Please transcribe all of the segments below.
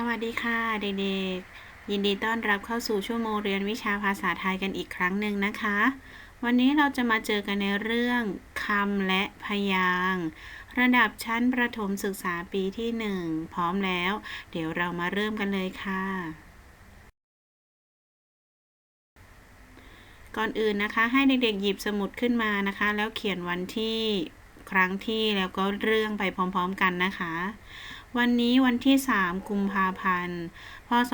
สวัสดีค่ะเด็กๆ ยินดีต้อนรับเข้าสู่ชั่วโมงเรียนวิชาภาษาไทยกันอีกครั้งหนึ่งนะคะ วันนี้เราจะมาเจอกันในเรื่องคำและพยางค์ระดับชั้นประถมศึกษาปีที่หนึ่งพร้อมแล้ว เดี๋ยวเรามาเริ่มกันเลยค่ะ ก่อนอื่นนะคะ ให้เด็กๆ หยิบสมุดขึ้นมานะคะ แล้วเขียนวันที่ครั้งที่แล้วก็เรื่องไปพร้อม ๆ กันนะคะ วันนี้วันที่ 3 กุมภาพันธ์ พศ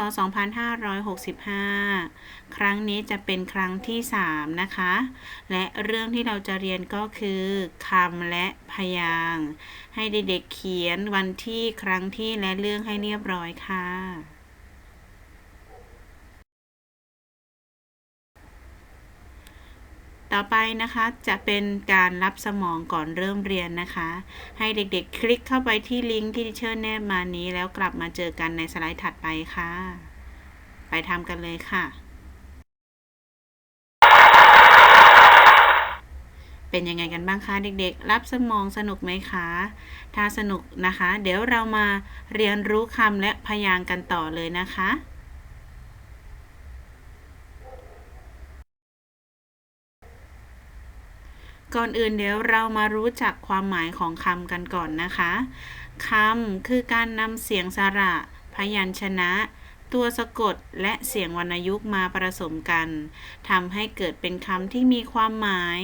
2565 ครั้งนี้จะเป็นครั้งที่ 3 นะคะ และเรื่องที่เราจะเรียนก็คือคำและพยางค์ให้เด็กๆเขียนวันที่ครั้งที่และเรื่องให้เรียบร้อยค่ะ ต่อไปนะคะจะเป็นการรับสมองก่อนเริ่มเรียนนะคะ ให้เด็กๆ คลิกเข้าไปที่ลิงก์ที่เชอร์แนบมานี้ แล้วกลับมาเจอกันในสไลด์ถัดไปค่ะ ไปทำกันเลยค่ะ เป็นยังไงกันบ้างคะเด็กๆ รับสมองสนุกไหมคะ ถ้าสนุกนะคะ เดี๋ยวเรามาเรียนรู้คำและพยางค์กันต่อเลยนะคะ ก่อนอื่นเดี๋ยวเรามารู้จักความหมายของคำกันก่อนนะคะคำคือการนำเสียงสระ พยัญชนะ ตัวสะกดและเสียงวรรณยุกต์มาผสมกันทำให้เกิดเป็นคำที่มีความหมาย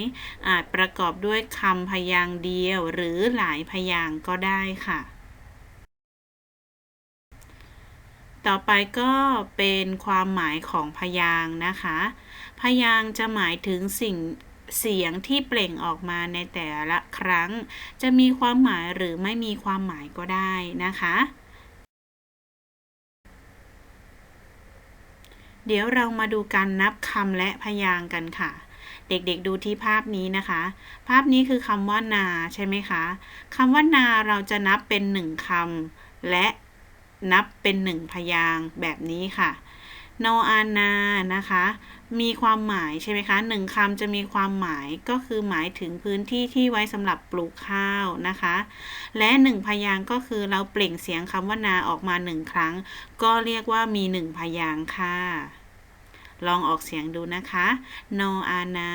อาจประกอบด้วยคำพยางค์เดียวหรือหลายพยางก็ได้ค่ะ ต่อไปก็เป็นความหมายของพยางนะคะ พยางจะหมายถึงสิ่ง เสียงที่เปล่งออกมาในแต่ละครั้ง จะมีความหมายหรือไม่มีความหมายก็ได้นะคะ เดี๋ยวเรามาดูการนับคำและพยางค์กันค่ะเด็กๆดูที่ภาพนี้นะคะ ภาพนี้คือคำว่านาใช่ไหมคะคำว่านาเราจะนับเป็นหนึ่งคำและนับเป็นหนึ่งพยางแบบนี้ค่ะ นออานานะคะ มีความหมายใช่ไหมคะหนึ่งคำจะมีความหมายก็คือหมายถึงพื้นที่ที่ไว้สำหรับปลูกข้าวนะคะ และหนึ่งพยางก็คือเราเปล่งเสียงคำว่านาออกมาหนึ่งครั้ง ก็เรียกว่ามีหนึ่งพยางค่ะ ลองออกเสียงดูนะคะ นออานา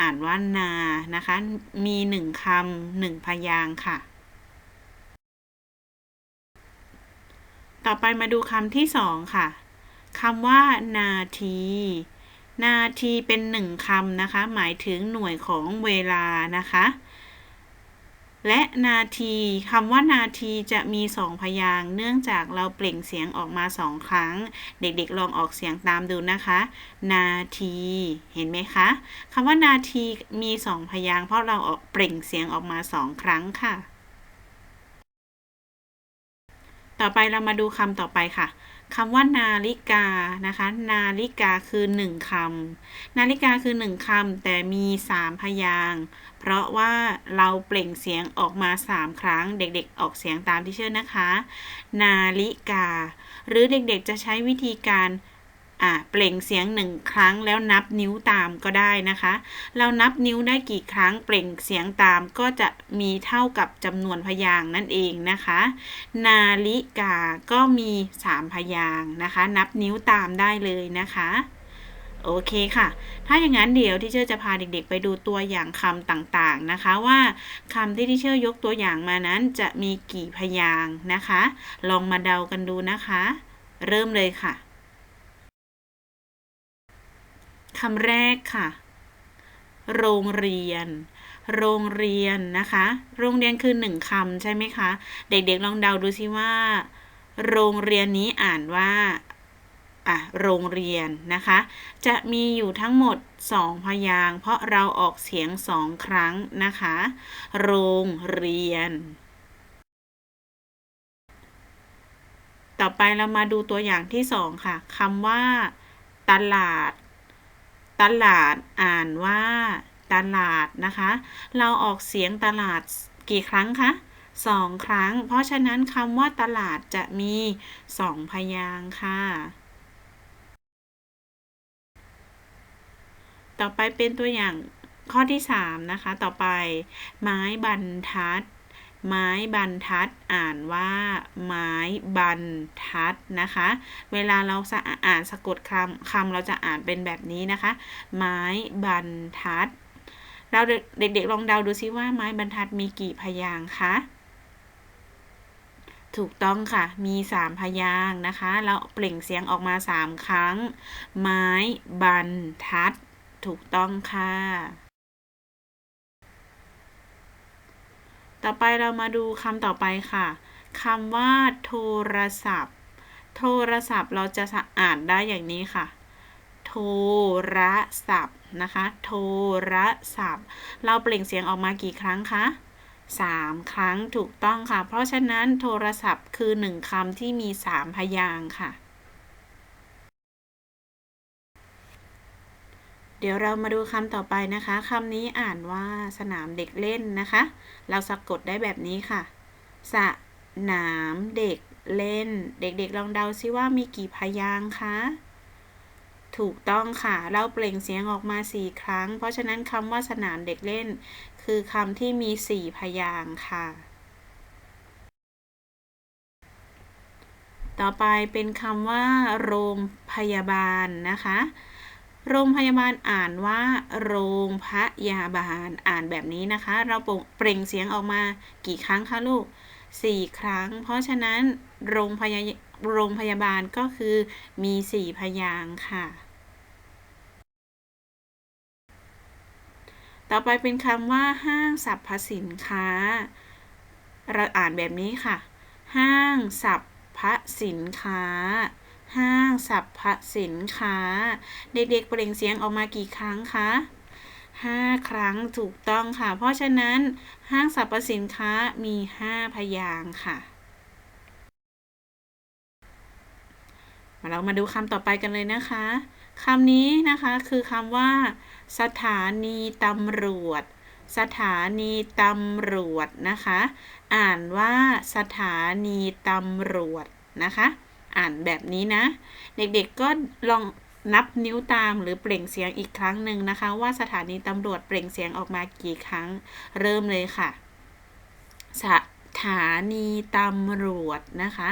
อ่านว่านานะคะ มีหนึ่งคำหนึ่งพยางค่ะต่อไปมาดูคำที่สองค่ะ คำว่า นาที นาทีเป็นหนึ่งคำนะคะ หมายถึงหน่วยของเวลานะคะ และนาทีคำว่านาทีจะมีสองพยางเนื่องจากเราเปล่งเสียงออกมาสองครั้ง เด็กๆลองออกเสียงตามดูนะคะ นาที เห็นไหมคะคำว่านาทีมีสองพยางเพราะเราออกเปล่งเสียงออกมาสองครั้งค่ะ ต่อไปเรามาดูคำต่อไปค่ะคำว่านาฬิกานะคะ นาฬิกาคือหนึ่งคำนาฬิกาคือหนึ่งคำแต่มีสามพยางเพราะว่าเราเปล่งเสียงออกมาสามครั้ง เด็กๆ ออกเสียงตามที่เชื่อนะคะ นาฬิกา หรือเด็กๆจะใช้วิธีการ อะเปล่งเสียงหนึ่งครั้งแล้วนับนิ้วตามก็ได้นะคะ เรานับนิ้วได้กี่ครั้ง เปล่งเสียงตามก็จะมีเท่ากับจำนวนพยางนั่นเองนะคะ นาฬิกาก็มี 3 พยางนะคะ นับนิ้วตามได้เลยนะคะโอเคค่ะ ถ้าอย่างนั้นเดี๋ยวที่เชอร์จะพาเด็กๆ ไปดูตัวอย่างคำต่างๆนะคะ ว่าคำที่ที่เชอร์ยกตัวอย่างมานั้นจะมีกี่พยางค์นะคะ ลองมาเดากันดูนะคะ เริ่มเลยค่ะ คำแรกค่ะ โรงเรียน โรงเรียนนะคะ โรงเรียนคือหนึ่งคำใช่ไหมคะ เด็กๆลองเดาดูซิว่า โรงเรียนนี้อ่านว่าอะโรงเรียนนะคะ จะมีอยู่ทั้งหมดสองพยางเพราะเราออกเสียงสองครั้งนะคะ โรงเรียน ต่อไปเรามาดูตัวอย่างที่สองค่ะคำว่า ตลาด ตลาดอ่านว่าตลาดนะคะ เราออกเสียงตลาดกี่ครั้งคะสองครั้ง เพราะฉะนั้นคำว่าตลาดจะมีสองพยางค์ค่ะ ต่อไปเป็นตัวอย่างข้อที่ 3 นะคะ ต่อไป ไม้บรรทัด ไม้บรรทัดอ่านว่า ไม้บรรทัดนะคะ เวลาเราอ่านสะกดคำคำเราจะอ่านเป็นแบบนี้นะคะ ไม้บรรทัด เราเด็กๆลองเดาดูซิว่าไม้บรรทัดมีกี่พยางค์คะถูกต้องค่ะ มี 3 พยางค์นะคะเราเปล่งเสียงออกมา 3 ครั้ง ไม้บรรทัด ถูกต้องค่ะ ต่อไปเรามาดูคำต่อไปค่ะคำว่า โทรศัพท์ โทรศัพท์เราจะอ่านได้อย่างนี้ค่ะ โทรศัพท์นะคะ โทรศัพท์ เราเปล่งเสียงออกมากี่ครั้งคะสามครั้งถูกต้องค่ะ เพราะฉะนั้นโทรศัพท์คือหนึ่งคำที่มีสามพยางค์ค่ะ เดี๋ยวเรามาดูคำต่อไปนะคะคำนี้อ่านว่าสนามเด็กเล่นนะคะ เราสะกดได้แบบนี้ค่ะ สนามเด็กเล่น เด็กๆลองเดาซิว่ามีกี่พยางค์คะถูกต้องค่ะ เราเปล่งเสียงออกมา 4 ครั้ง เพราะฉะนั้นคำว่าสนามเด็กเล่น คือคำที่มี 4 พยางค์ค่ะ ต่อไปเป็นคำว่า โรงพยาบาลนะคะ โรงพยาบาลอ่านว่า โรงพยาบาลอ่านแบบนี้นะคะ เราเปล่งเสียงออกมากี่ครั้งคะลูก4ครั้ง เพราะฉะนั้นโรงพยาโรงพยาบาลก็คือมี4พยางค์ค่ะ ต่อไปเป็นคำว่าห้างสรรพสินค้า เราอ่านแบบนี้ค่ะ ห้างสรรพสินค้า ห้างสรรพสินค้า เด็กๆเปล่งเสียงออกมากี่ครั้งคะห้าครั้งถูกต้องค่ะ เพราะฉะนั้นห้างสรรพสินค้ามีห้าพยางค์ค่ะเรามาดูคำต่อไปกันเลยนะคะคำนี้นะคะคือคำว่า สถานีตำรวจ สถานีตำรวจนะคะ อ่านว่าสถานีตำรวจนะคะ อ่านแบบนี้นะ เด็กๆก็ลองนับนิ้วตามหรือเปล่งเสียงอีกครั้งหนึ่งนะคะ ว่าสถานีตำรวจเปล่งเสียงออกมากี่ครั้ง เริ่มเลยค่ะ สถานีตำรวจนะคะ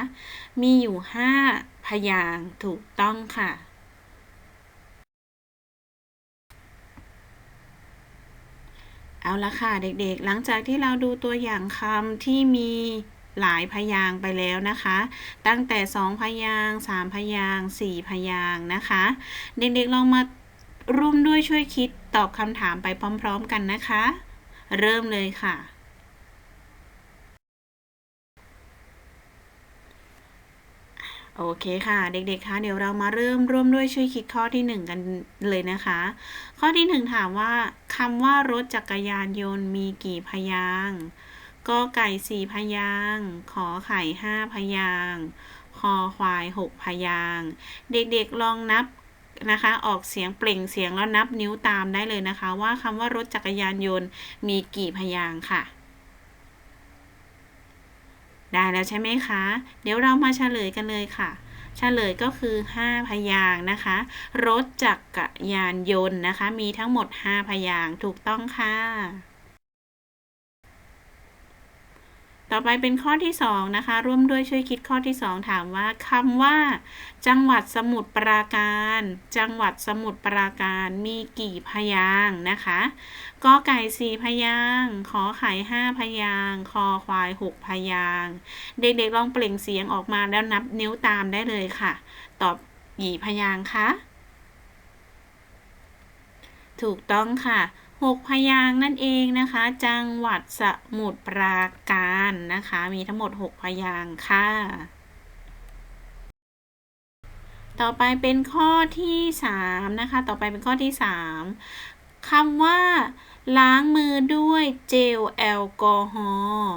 มีอยู่ 5 พยางถูกต้องค่ะเอาละค่ะเด็กๆ หลังจากที่เราดูตัวอย่างคำที่มี หลายพยางไปแล้วนะคะ ตั้งแต่ 2 พยาง3พยาง4พยางนะคะ เด็กๆลองมาร่วมด้วยช่วยคิดตอบคำถามไปพร้อม ๆ กันนะคะ เริ่มเลยค่ะ โอเคค่ะ เด็กๆคะเดี๋ยวเรามาเริ่มร่วมด้วยช่วยคิดข้อที่ 1 กันเลยนะคะ ข้อที่ 1 ถามว่าคำว่ารถจักรยานยนต์มีกี่พยาง กอไก่สี่พยาง ขอไข่ห้าพยางคอควายหกพยาง เด็กๆลองนับนะคะ ออกเสียงเปล่งเสียงแล้วนับนิ้วตามได้เลยนะคะ ว่าคำว่ารถจักรยานยนต์มีกี่พยางค่ะ ได้แล้วใช่ไหมคะ เดี๋ยวเรามาเฉลยกันเลยค่ะเฉลยก็คือ 5 พยางนะคะ รถจักรยานยนต์นะคะ มีทั้งหมด 5 พยางถูกต้องค่ะ ต่อไปเป็นข้อที่2นะคะ ร่วมด้วยช่วยคิดข้อที่ 2 ถามว่าคำว่า จังหวัดสมุทรปราการ จังหวัดสมุทรปราการมีกี่พยางนะคะกอไก่สี่พยางขอไข่ห้าพยางคอควายหกพยางเด็กๆลองเปล่งเสียงออกมาแล้วนับนิ้วตามได้เลยค่ะ ตอบกี่พยางคะถูกต้องค่ะ 6 พยางนั่นเองนะคะ จังหวัดสมุทรปราการนะคะ มีทั้งหมด 6 พยางค่ะ ต่อไปเป็นข้อที่ 3 นะคะ ต่อไปเป็นข้อที่ 3คำว่า ล้างมือด้วยเจลแอลกอฮอล์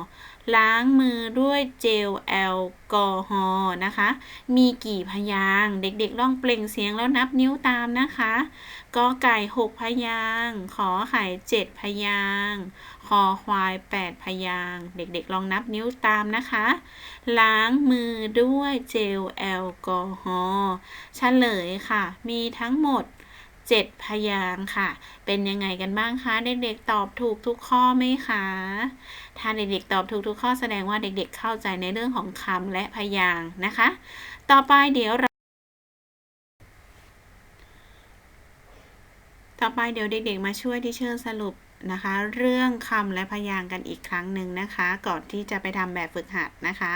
ล้างมือด้วยเจลแอลกอฮอล์นะคะ มีกี่พยางเด็กๆลองเปล่งเสียงแล้วนับนิ้วตามนะคะกอไก่หกพยางขอไข่เจ็ดพยางคอควายแปดพยางเด็กๆลองนับนิ้วตามนะคะ ล้างมือด้วยเจลแอลกอฮอล์เฉลยค่ะ มีทั้งหมด 7 พยางค่ะ เป็นยังไงกันบ้างคะ เด็กๆตอบถูกทุกข้อไหมคะ ถ้าเด็กๆตอบถูกทุกข้อแสดงว่าเด็กๆเข้าใจในเรื่องของคำและพยางนะคะ ต่อไปเดี๋ยวเราต่อไปเดี๋ยวเด็กๆมาช่วยที่เชิญสรุปนะคะ เรื่องคำและพยางกันอีกครั้งหนึ่งนะคะ ก่อนที่จะไปทำแบบฝึกหัดนะคะ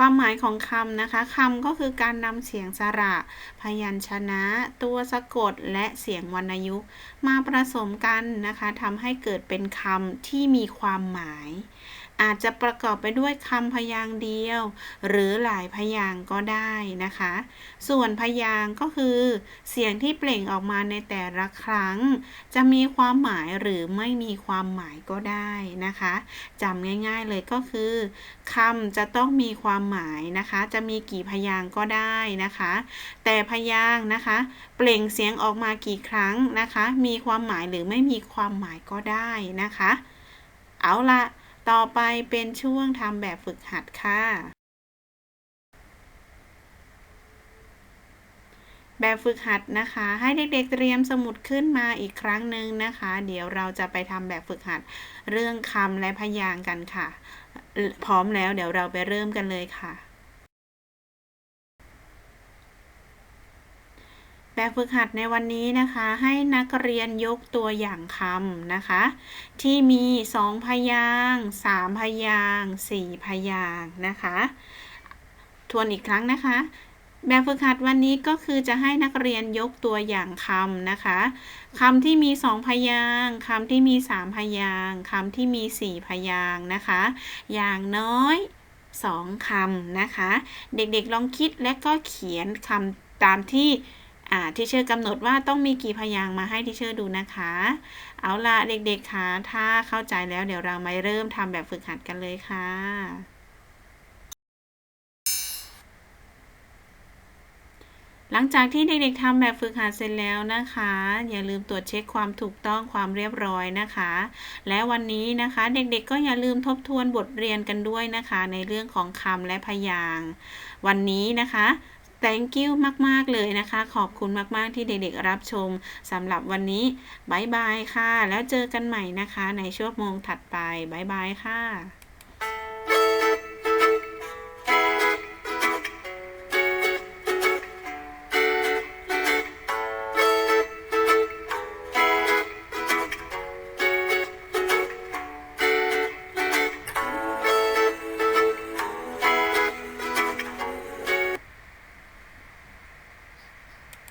ความหมายของคำนะคะคำก็คือการนำเสียงสระ พยัญชนะ ตัวสะกดและเสียงวรรณยุกต์มาผสมกันนะคะทำให้เกิดเป็นคำที่มีความหมาย อาจจะประกอบไปด้วยคำพยางค์เดียว หรือหลายพยางค์ก็ได้นะคะ ส่วนพยางค์ก็คือ เสียงที่เปล่งออกมาในแต่ละครั้ง จะมีความหมายหรือไม่มีความหมายก็ได้นะคะจำง่าย ๆเลยก็คือคำจะต้องมีความหมายนะคะ จะมีกี่พยางค์ก็ได้นะคะ แต่พยางค์นะคะ เปล่งเสียงออกมากี่ครั้งนะคะ มีความหมายหรือไม่มีความหมายก็ได้นะคะ เอาละ ต่อไปเป็นช่วงทำแบบฝึกหัดค่ะ แบบฝึกหัดนะคะ ให้เด็กๆเตรียมสมุดขึ้นมาอีกครั้งหนึ่งนะคะ เดี๋ยวเราจะไปทำแบบฝึกหัดเรื่องคำและพยางค์กันค่ะ พร้อมแล้วเดี๋ยวเราไปเริ่มกันเลยค่ะ แบบฝึกหัดในวันนี้นะคะ ให้นักเรียนยกตัวอย่างคำนะคะ ที่มีสองพยางค์สามพยางค์สี่พยางค์นะคะ ทวนอีกครั้งนะคะ แบบฝึกหัดวันนี้ก็คือจะให้นักเรียนยกตัวอย่างคำนะคะคำที่มีสองพยางค์คำที่มีสามพยางค์คำที่มีสี่พยางค์นะคะ อย่างน้อยสองคำนะคะ เด็กๆลองคิดและก็เขียนคำตามที่ อ่าที่เชอร์กำหนดว่าต้องมีกี่พยางมาให้ที่เชอร์ดูนะคะ เอาละเด็กๆคะถ้าเข้าใจแล้วเดี๋ยวเรามาเริ่มทำแบบฝึกหัดกันเลยค่ะ หลังจากที่เด็กๆทำแบบฝึกหัดเสร็จแล้วนะคะ อย่าลืมตรวจเช็คความถูกต้องความเรียบร้อยนะคะ และวันนี้นะคะเด็กๆก็อย่าลืมทบทวนบทเรียนกันด้วยนะคะ ในเรื่องของคำและพยาง วันนี้นะคะ thank you มาก ๆ เลยนะคะ ขอบคุณมาก ๆ ที่เด็ก ๆ รับชมสำหรับวันนี้บายบายค่ะ แล้วเจอกันใหม่นะคะ ในชั่วโมงถัดไปบายบายค่ะ